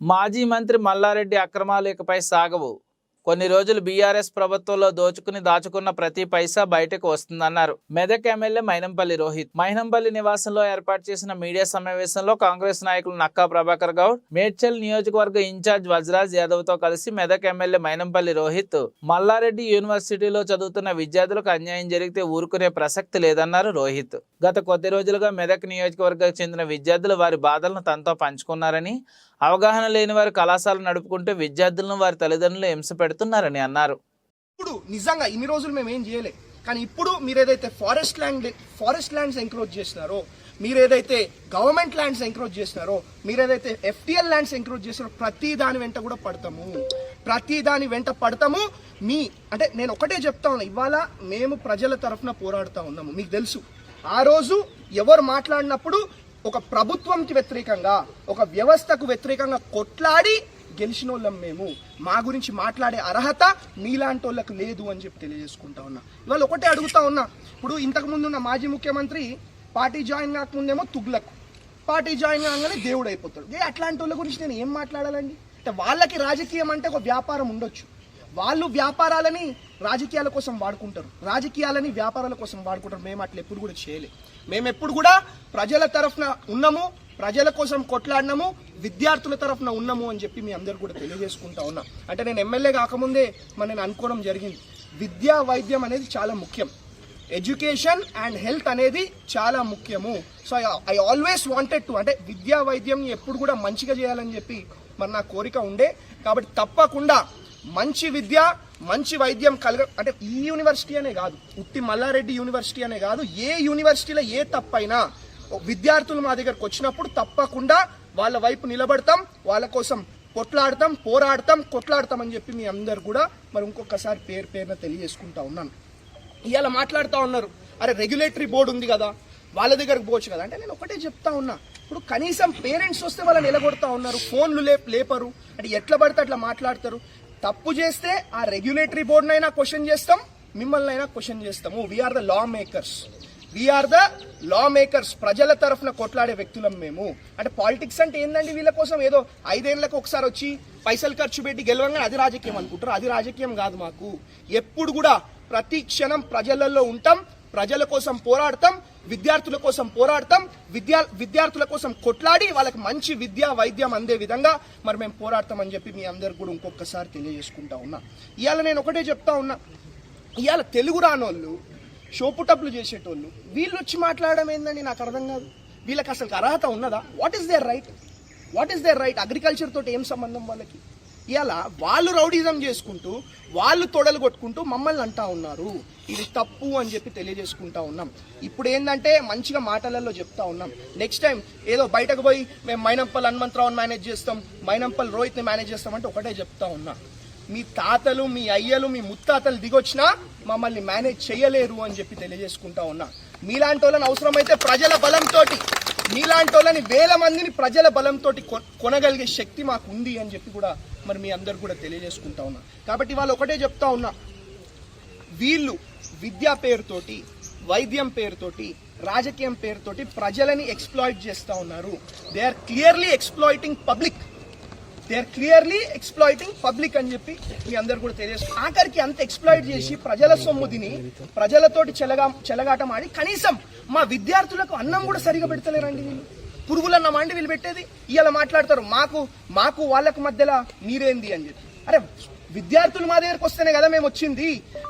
మాజీ మంత్రి మల్లారెడ్డి అక్రమాలు ఇకపై సాగవు. కొన్ని రోజులు బీఆర్ఎస్ ప్రభుత్వంలో దోచుకుని దాచుకున్న ప్రతి పైసా బయటకు వస్తుందన్నారు. మెదక్ ఎమ్మెల్యే మైనంపల్లి రోహిత్. మైనంపల్లి నివాసంలో ఏర్పాటు చేసిన మీడియా సమావేశంలో కాంగ్రెస్ నాయకులు నక్కా ప్రభాకర్ గౌడ్ మేడ్చల్ నియోజకవర్గ ఇన్ఛార్జ్ వజ్రాజ్ యాదవ్తో కలిసి మెదక్ ఎమ్మెల్యే మైనంపల్లి రోహిత్ మల్లారెడ్డి యూనివర్సిటీలో చదువుతున్న విద్యార్థులకు అన్యాయం జరిగితే ఊరుకునే ప్రసక్తి లేదన్నారు రోహిత్. గత కొద్ది రోజులుగా మెదక్ నియోజకవర్గానికి చెందిన విద్యార్థులు వారి బాధలను తనతో పంచుకున్నారని అవగాహన లేని వారు కళాశాల నడుపుకుంటే విద్యార్థులను వారి తల్లిదండ్రులు హింస పెడుతున్నారని అన్నారు. ఇప్పుడు నిజంగా ఇన్ని రోజులు మేము ఏం చేయలే కానీ ఇప్పుడు మీరు ఏదైతే forest land forest lands encroach చేస్తున్నారో మీరు ఏదైతే గవర్నమెంట్ ల్యాండ్స్ ఎంక్రోజ్ చేస్తున్నారో మీరు ఏదైతే ఎఫ్టిఎల్ ల్యాండ్స్ ఎంక్రోజ్ చేస్తున్నారో ప్రతి దాని వెంట కూడా పడతాము. ప్రతి దాని వెంట పడతాము. మీ అంటే నేను ఒకటే చెప్తా ఉన్నా ఇవాళ మేము ప్రజల తరఫున పోరాడుతూ ఉన్నాము మీకు తెలుసు. ఆ రోజు ఎవరు మాట్లాడినప్పుడు ఒక ప్రభుత్వంకి వ్యతిరేకంగా ఒక వ్యవస్థకు వ్యతిరేకంగా కొట్లాడి గెలిచిన వాళ్ళం మేము. మా గురించి మాట్లాడే అర్హత మీలాంటి వాళ్ళకు లేదు అని చెప్పి తెలియజేసుకుంటా ఉన్నా. ఇవాళ ఒకటే అడుగుతా ఉన్నా. ఇప్పుడు ఇంతకుముందు ఉన్న మాజీ ముఖ్యమంత్రి పార్టీ జాయిన్ కాకముందేమో తుగ్లక్. పార్టీ జాయిన్ కాగానే దేవుడు అయిపోతాడు. ఏ అట్లాంటి వాళ్ళ గురించి నేను ఏం మాట్లాడాలండి? అంటే వాళ్ళకి రాజకీయం అంటే ఒక వ్యాపారం ఉండొచ్చు. వాళ్ళు వ్యాపారాలని రాజకీయాల కోసం వాడుకుంటారు. రాజకీయాలని వ్యాపారాల కోసం వాడుకుంటారు. మేము అట్లా ఎప్పుడు కూడా చేయలే. మేము ఎప్పుడు కూడా ప్రజల తరఫున ఉన్నాము ప్రజల కోసం కొట్లాడినాము విద్యార్థుల తరఫున ఉన్నాము అని చెప్పి మీ అందరు కూడా తెలియజేసుకుంటా ఉన్నా. అంటే నేను ఎమ్మెల్యే కాకముందే మరి నేను అనుకోవడం జరిగింది. విద్యా వైద్యం అనేది చాలా ముఖ్యం. ఎడ్యుకేషన్ అండ్ హెల్త్ అనేది చాలా ముఖ్యము. So I always wanted to అంటే విద్యా వైద్యం ఎప్పుడు కూడా మంచిగా చేయాలని చెప్పి మరి నా కోరిక ఉండే. కాబట్టి తప్పకుండా మంచి విద్య మంచి వైద్యం కలగ అంటే ఈ యూనివర్సిటీ అనే కాదు ఉట్టి మల్లారెడ్డి యూనివర్సిటీ అనే కాదు ఏ యూనివర్సిటీలో ఏ తప్పైనా విద్యార్థులు మా దగ్గరకు వచ్చినప్పుడు తప్పకుండా వాళ్ళ వైపు నిలబడతాం వాళ్ళ కోసం కొట్లాడతాం పోరాడతాం కొట్లాడతాం అని చెప్పి మీ అందరు కూడా మరి ఇంకొకసారి పేరు పేరున తెలియజేసుకుంటా ఉన్నాను. ఇవాళ మాట్లాడుతూ ఉన్నారు అరే రెగ్యులేటరీ బోర్డు ఉంది కదా వాళ్ళ దగ్గరకు పోవచ్చు కదా అంటే నేను ఒకటే చెప్తా ఉన్నా ఇప్పుడు కనీసం పేరెంట్స్ వస్తే వాళ్ళని నిలబడతా ఉన్నారు ఫోన్లు లే లేపరు అంటే ఎట్లా పడితే అట్లా మాట్లాడతారు తప్పు చేస్తే ఆ రెగ్యులేటరీ బోర్డునైనా క్వశ్చన్ చేస్తాం మిమ్మల్ని అయినా క్వశ్చన్ చేస్తాము we are the lawmakers we are the lawmakers ప్రజల తరఫున కొట్లాడే వ్యక్తులం మేము. అంటే పాలిటిక్స్ అంటే ఏందండి వీళ్ళ కోసం? ఏదో ఐదేళ్ళకు ఒకసారి వచ్చి పైసలు ఖర్చు పెట్టి గెలవంగానే అది రాజకీయం అనుకుంటారు. అది రాజకీయం కాదు మాకు. ఎప్పుడు కూడా ప్రతి క్షణం ప్రజలలో ఉంటాం. ప్రజల కోసం పోరాడతాం విద్యార్థుల కోసం పోరాడతాం విద్యా విద్యార్థుల కోసం కొట్లాడి వాళ్ళకి మంచి విద్యా వైద్యం అందే విధంగా మరి మేము పోరాడతాం అని చెప్పి మీ అందరు కూడా ఇంకొకసారి తెలియజేసుకుంటా ఉన్నా. ఇవాళ నేను ఒకటే చెప్తా ఉన్నా. ఇవాళ తెలుగు రానోళ్ళు షోపుటప్లు చేసేటోళ్ళు వీళ్ళు వచ్చి మాట్లాడడం ఏందని నాకు అర్థం కాదు. వీళ్ళకి అసలు అర్హత ఉన్నదా? What is their right what is their right agriculture తోటి ఏం సంబంధం వాళ్ళకి? ఇలా వాళ్ళు రౌడీజం చేసుకుంటూ వాళ్ళు తొడలు కొట్టుకుంటూ మమ్మల్ని అంటా ఉన్నారు. ఇది తప్పు అని చెప్పి తెలియజేసుకుంటా ఉన్నాం. ఇప్పుడు ఏంటంటే మంచిగా మాటలలో చెప్తా ఉన్నాం. నెక్స్ట్ టైం ఏదో బయటకు పోయి మేము మైనంపల్ హనుమంతరావుని మేనేజ్ చేస్తాం మైనంపల్ రోహిత్ని మేనేజ్ చేస్తాం అంటే ఒకటే చెప్తా ఉన్నా. మీ తాతలు మీ అయ్యలు మీ ముత్తాతలు దిగొచ్చినా మమ్మల్ని మేనేజ్ చేయలేరు అని చెప్పి తెలియజేసుకుంటా ఉన్నా. మీలాంటి వాళ్ళని అవసరమైతే ప్రజల బలంతో మీలాంటి వాళ్ళని వేల మందిని ప్రజల బలంతో కొనగలిగే శక్తి మాకు ఉంది అని చెప్పి కూడా మరి మీ అందరు కూడా తెలియజేసుకుంటా ఉన్నా. కాబట్టి వాళ్ళు ఒకటే చెప్తా ఉన్నా. వీళ్ళు విద్యా పేరుతోటి వైద్యం పేరుతోటి రాజకీయం పేరుతోటి ప్రజలని ఎక్స్ప్లాయిట్ చేస్తూ ఉన్నారు. They are clearly exploiting public they are clearly exploiting public అని చెప్పి మీ అందరు కూడా తెలియజేస్తారు ఆఖరికి అంత ఎక్స్ప్లాయిట్ చేసి ప్రజల సొమ్ము తిని ప్రజలతోటి చెలగా చెలగాటం ఆడి కనీసం మా విద్యార్థులకు అన్నం కూడా సరిగా పెడతలేరండి వీళ్ళు. పురుగులన్న మండి వీళ్ళు పెట్టేది? ఇలా మాట్లాడతారు. మాకు మాకు వాళ్ళకు మధ్యలో మీరేంది అని చెప్పి. అరే విద్యార్థులు మా దగ్గరకు వస్తేనే కదా మేము వచ్చింది.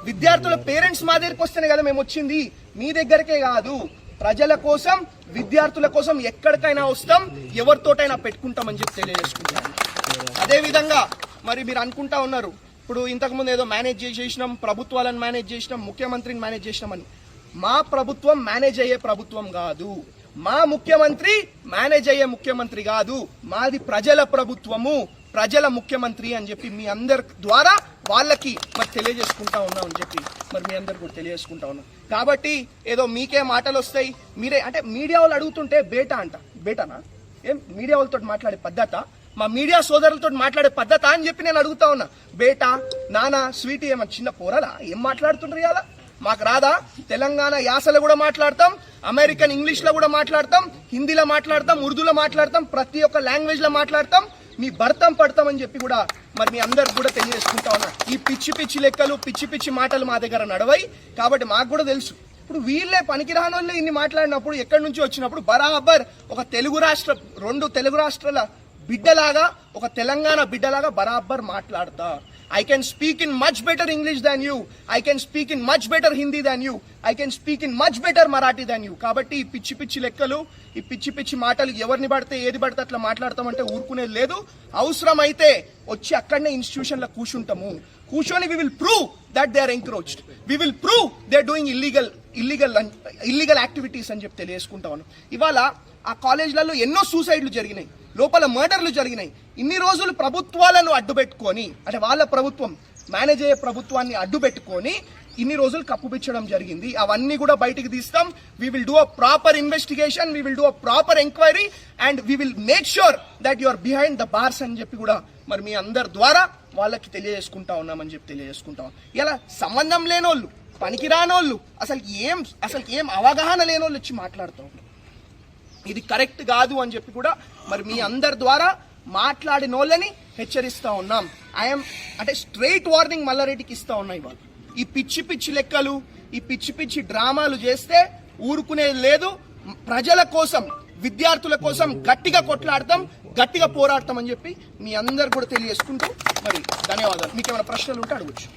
విద్యార్థుల పేరెంట్స్ మా దగ్గరకు వస్తేనే కదా మేము వచ్చింది. మీ దగ్గరకే కాదు. ప్రజల కోసం విద్యార్థుల కోసం ఎక్కడికైనా వస్తాం ఎవరితోటైనా పెట్టుకుంటామని చెప్పి తెలియజేసుకుంటాను అదే విధంగా మరి మీరు అనుకుంటా ఉన్నారు ఇప్పుడు ఇంతకుముందు ఏదో మేనేజ్ చేసేసినాం ప్రభుత్వాలను మేనేజ్ చేసినాం ముఖ్యమంత్రిని మేనేజ్ చేసినాం అని. మా ప్రభుత్వం మేనేజ్ అయ్యే ప్రభుత్వం కాదు. మా ముఖ్యమంత్రి మేనేజ్ అయ్యే ముఖ్యమంత్రి కాదు. మాది ప్రజల ప్రభుత్వము. ప్రజల ముఖ్యమంత్రి అని చెప్పి మీ అందరి ద్వారా వాళ్ళకి మరి తెలియజేసుకుంటా ఉన్నాం అని చెప్పి మరి మీ అందరు కూడా తెలియజేసుకుంటా ఉన్నాం. కాబట్టి ఏదో మీకే మాటలు వస్తాయి. మీరే అంటే మీడియా వాళ్ళు అడుగుతుంటే బేటా అంట. బేటానా? ఏం? మీడియా వాళ్ళతో మాట్లాడే పద్ధత? మా మీడియా సోదరులతో మాట్లాడే పద్ధత అని చెప్పి నేను అడుగుతా ఉన్నా. బేటా నానా స్వీట్ ఏమన్నా చిన్న పోరలా? ఏం మాట్లాడుతుండ్రు ఇవాళ? మాకు రాదా? తెలంగాణ యాసలో కూడా మాట్లాడతాం అమెరికన్ ఇంగ్లీష్లో కూడా మాట్లాడతాం హిందీలో మాట్లాడతాం ఉర్దూలో మాట్లాడతాం ప్రతి ఒక్క లాంగ్వేజ్లో మాట్లాడతాం. మీ భర్తం పడతామని చెప్పి కూడా మరి మీ అందరికి కూడా తెలియజేసుకుంటా ఉన్నా. ఈ పిచ్చి పిచ్చి లెక్కలు పిచ్చి పిచ్చి మాటలు మా దగ్గర నడవై. కాబట్టి మాకు కూడా తెలుసు. ఇప్పుడు వీళ్ళే పనికిరాని వాళ్ళే ఇన్ని మాట్లాడినప్పుడు ఎక్కడి నుంచి వచ్చినప్పుడు బరాబర్ ఒక తెలుగు రాష్ట్ర రెండు తెలుగు రాష్ట్రాల బిడ్డలాగా ఒక తెలంగాణ బిడ్డలాగా బరాబర్ మాట్లాడతా. I can speak in much better English than you I can speak in much better Hindi than you I can speak in much better Marathi than you కాబట్టి ఈ పిచ్చి పిచ్చి లెక్కలు ఈ పిచ్చి పిచ్చి మాటలు ఎవరిని పడితే ఏది పడితే అట్లా మాట్లాడతామంటే ఊరుకునేది లేదు. అవసరమైతే వచ్చి అక్కడనే ఇన్స్టిట్యూషన్లో కూర్చుంటాము. కూర్చొని we will prove that they are encroached we will prove they doing illegal illegal illegal activities అని చెప్పి తెలియజేసుకుంటాను ఇవాళ ఆ కాలేజ్లలో ఎన్నో సూసైడ్లు జరిగినాయి. లోపల మర్డర్లు జరిగినాయి. ఇన్ని రోజులు ప్రభుత్వాలను అడ్డుపెట్టుకొని అంటే వాళ్ళ ప్రభుత్వం మేనేజ్ అయ్యే ప్రభుత్వాన్ని అడ్డుపెట్టుకొని ఇన్ని రోజులు కప్పుపిచ్చడం జరిగింది. అవన్నీ కూడా బయటికి తీస్తాం. We will do a proper investigation we will do a proper enquiry and we will make sure that you are behind the bars అని చెప్పి కూడా మరి మీ అందరి ద్వారా వాళ్ళకి తెలియజేసుకుంటా ఉన్నామని చెప్పి తెలియజేసుకుంటాం. ఇలా సంబంధం లేనోళ్ళు పనికిరానోళ్ళు అసలు ఏం అసలు ఏం అవగాహన లేనోళ్ళు వచ్చి మాట్లాడుతూ ఉన్నారు. ఇది కరెక్ట్ కాదు అని చెప్పి కూడా మరి మీ అందరి ద్వారా మాట్లాడిన వాళ్ళని ఉన్నాం. ఐఎమ్ అంటే స్ట్రైట్ వార్నింగ్ మల్లారెడ్డికి ఇస్తా ఉన్నాయి వాళ్ళు ఈ పిచ్చి పిచ్చి లెక్కలు ఈ పిచ్చి పిచ్చి డ్రామాలు చేస్తే ఊరుకునేది లేదు. ప్రజల కోసం విద్యార్థుల కోసం గట్టిగా కొట్లాడతాం గట్టిగా పోరాడతాం అని చెప్పి మీ అందరు కూడా తెలియజేసుకుంటూ మరి ధన్యవాదాలు. మీకు ఏమైనా ప్రశ్నలు ఉంటే అడగచ్చు.